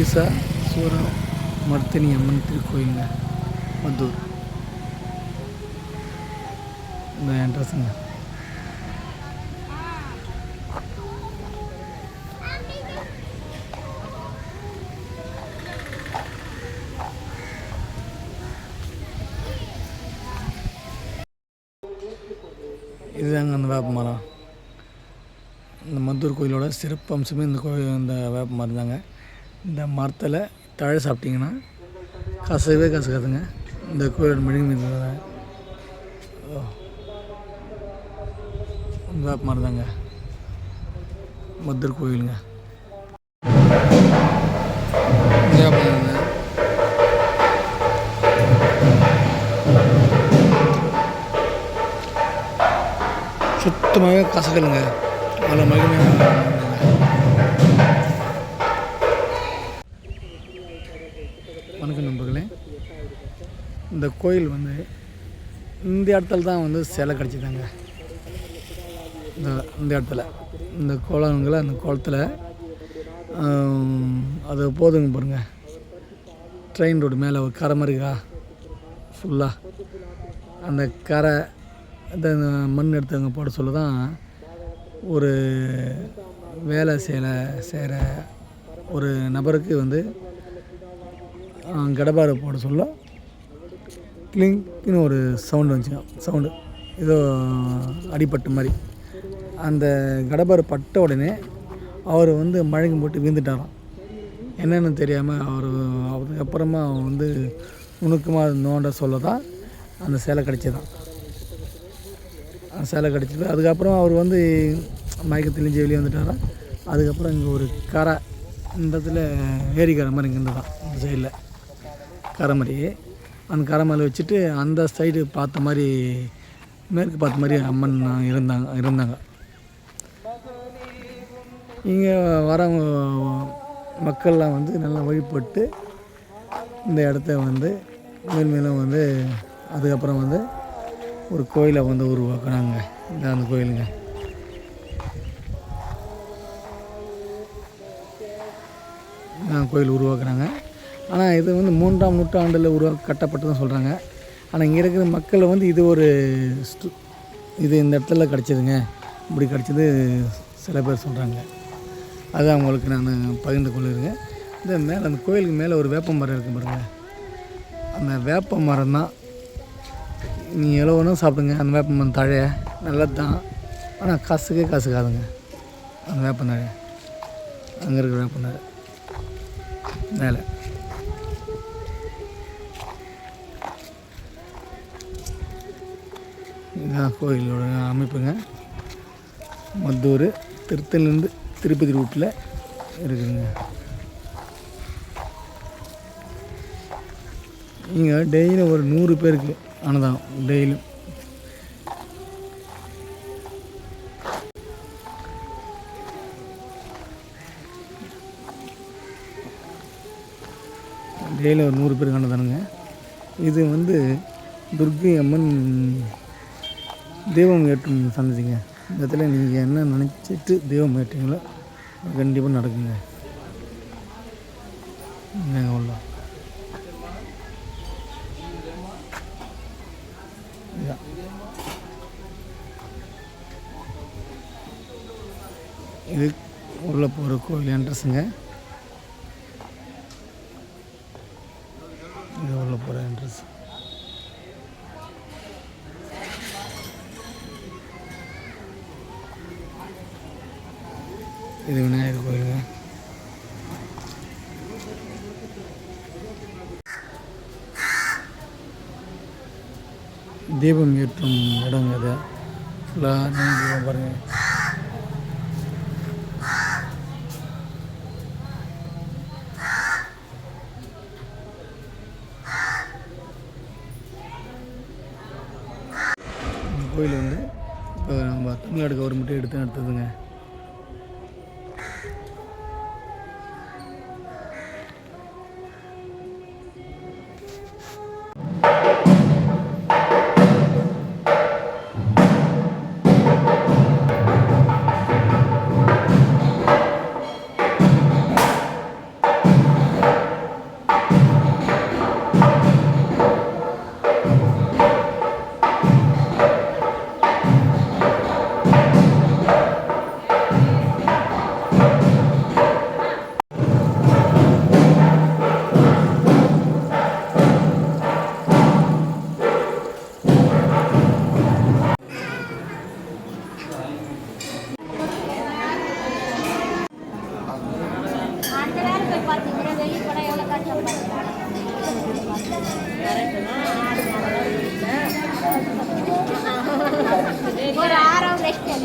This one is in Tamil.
ஈசா சூர மர்த்தினி அம்மன் திருக்கோயிலுங்க மத்தூர். இந்த என்ட்ரஸுங்க இதுதாங்க அந்த வேப்ப மரம். இந்த மத்தூர் கோயிலோட சிறப்பு அம்சமே இந்த கோயில் இந்த வேப்ப மரம் தாங்க இந்த மரத்தில் தழை சாப்பிட்டிங்கன்னா கசவே கசக்காதுங்க. இந்த கோயில் மெழுகு மீது வேப்ப மரம் தாங்க மத்தூர் கோயிலுங்க. சுத்தமாகவே கசக்கலைங்க. அதில் மகிமையாக இந்த கோயில் வந்து இந்த இடத்துல தான் வந்து சிலை கிடச்சிதாங்க. இந்த இந்த இடத்துல. இந்த குளங்களை அந்த குளத்தில் அது போதுங்க பாருங்க. ட்ரெயின் ரோடு மேலே ஒரு கரை மாதிரி இருக்கா? ஃபுல்லாக அந்த கரை இந்த மண் எடுத்தவங்க போட சொல்ல தான் ஒரு வேலை செய்யல செய்கிற ஒரு நபருக்கு வந்து கடப்பாரை போட சொல்ல கிளிங்க்னு ஒரு சவுண்டு வந்துச்சுங்க சவுண்டு. ஏதோ அடிபட்ட மாதிரி. அந்த கடப்பாரை பட்ட உடனே அவர் வந்து மழைக்கு போட்டு வீழ்ந்துட்டாராம். என்னென்னு தெரியாமல் அவர் அதுக்கப்புறமா அவன் வந்து நுணுக்கமாக நோண்ட சொல்ல தான் அந்த சேலை கிடச்சிதான் அந்த சேலை கிடச்சிது. அதுக்கப்புறம் அவர் வந்து மயக்க தெளிஞ்சு வெளியே வந்துட்டாராம் அதுக்கப்புறம் இங்கே ஒரு கரை இந்த இடத்துல ஏரிக்கரை மாதிரி இங்கே தான் இந்த சைடில் கரை மாதிரி அந்த கரை மேலே வச்சுட்டு அந்த சைடு பார்த்த மாதிரி மேற்கு பார்த்த மாதிரி அம்மன் இருந்தாங்க இருந்தாங்க. இங்கே வரவங்க மக்கள்லாம் வந்து நல்லா வழிபட்டு இந்த இடத்த வந்து மேன்மேலும் வந்து அதுக்கப்புறம் வந்து ஒரு கோயிலை வந்து உருவாக்குனாங்க. இந்த அந்த கோயிலுங்க. கோயில் உருவாக்குறாங்க ஆனால் இது வந்து மூன்றாம் நூற்றாண்டில் உருவா கட்டப்பட்டதுன்னு சொல்கிறாங்க ஆனால் இங்கே இருக்கிற மக்கள் வந்து இது ஒரு இது இந்த இடத்துல கிடச்சிதுங்க. இப்படி கிடச்சது சில பேர் சொல்கிறாங்க அது அவங்களுக்கு நான் பகிர்ந்து கொள்ளிருக்கேன் இந்த மேலே அந்த கோயிலுக்கு மேலே ஒரு வேப்ப மரம் இருக்குது பாருங்க. அந்த வேப்ப மரம் தான். நீ எவ்வளோ வேணும் சாப்பிடுங்க. அந்த வேப்ப மரம் தழைய நல்லது தான். ஆனால் காசுக்கே காசுக்காதுங்க அந்த வேப்ப நழை அங்கே இருக்கிற வேப்ப நழை மேலே. இதுதான் கோயிலோட அமைப்புங்க. மத்தூர் திருத்தலேருந்து திருப்பதி ரூட்டில் இருக்குதுங்க. இங்கே டெய்லியும் ஒரு நூறு பேருக்கு அன்னதானம் டெய்லியும் டெய்லியும் ஒரு நூறு பேருக்கு அன்னதானங்க. இது வந்து துர்க்கை அம்மன் தெய்வம் ஏற்றும் சந்திச்சிங்க இந்த இடத்துல நீங்கள் என்ன நினச்சிட்டு தெய்வம் ஏற்றீங்களோ கண்டிப்பாக நடக்குங்க. என்னங்க உள்ள? இது உள்ள போகிற கோயில் என்ட்ரஸுங்க இது உள்ள போகிற என்ட்ரஸ் இது விநாயகர் கோயிலுங்க தீபம் ஏற்றும் இடம் இது. ஃபுல்லாக தீபம் பாருங்கள் கோயில் வந்து இப்போ நம்ம தமிழ்நாடு கவர்மெண்ட்டே எடுத்து நடத்துதுங்க. டெய்லி படம் எவ்வளோ காசு ஒரு ஆறாம் லட்சம்.